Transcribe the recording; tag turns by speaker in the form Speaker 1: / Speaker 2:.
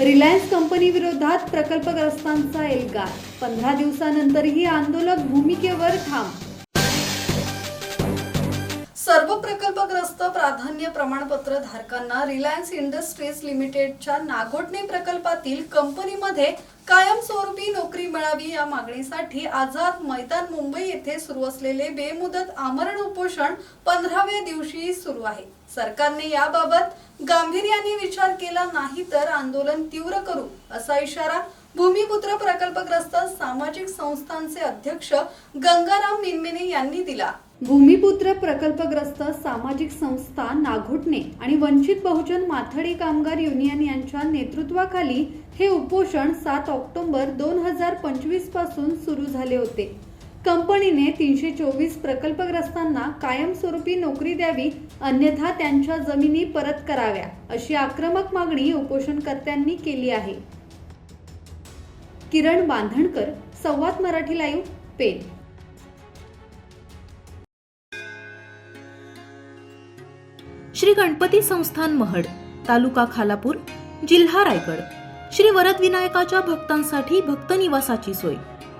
Speaker 1: Reliance company विरोधात प्रकल्पग्रस्तांचा एल्गार पंधरा दिवसानंतरही आंदोलक भूमिकेवर ठाम. सर्व प्रकल्पग्रस्त प्राधान्य प्रमाणपत्र धारकांना रिलायन्स इंडस्ट्रीज लिमिटेडच्या नागोटणे प्रकल्पातील कंपनीमध्ये कायमस्वरूपी नोकरी मिळावी या मागणीसाठी आझाद मैदान मुंबई येथे सुरू असलेले बेमुदत आमरण उपोषण पंधराव्या दिवशी सुरू आहे. सरकारने याबाबत गांभीर्याने विचार केला नाही तर आंदोलन तीव्र करू असा इशारा भूमिपुत्र प्रकल्पग्रस्त सामाजिक संस्थांचे अध्यक्ष गंगाराम मिनमिने यांनी दिला. भूमिपुत्र प्रकल्पग्रस्त सामाजिक संस्था नाघोटणे आणि वंचित बहुजन माथाडी कामगार युनियन यांच्या नेतृत्वाखाली हे उपोषण सात ऑक्टोबर दोन हजार पंचवीसपासून सुरू झाले होते. कंपनीने तीनशे चोवीस प्रकल्पग्रस्तांना कायमस्वरूपी नोकरी द्यावी अन्यथा त्यांच्या जमिनी परत कराव्या अशी आक्रमक मागणी उपोषणकर्त्यांनी केली आहे. किरण बांधणकर संवाद मराठी लाईव्ह पेन
Speaker 2: श्री गणपती संस्थान महड तालुका खालापूर जिल्हा रायगड. श्री वरदविनायकाच्या भक्तांसाठी भक्त निवासाची सोय.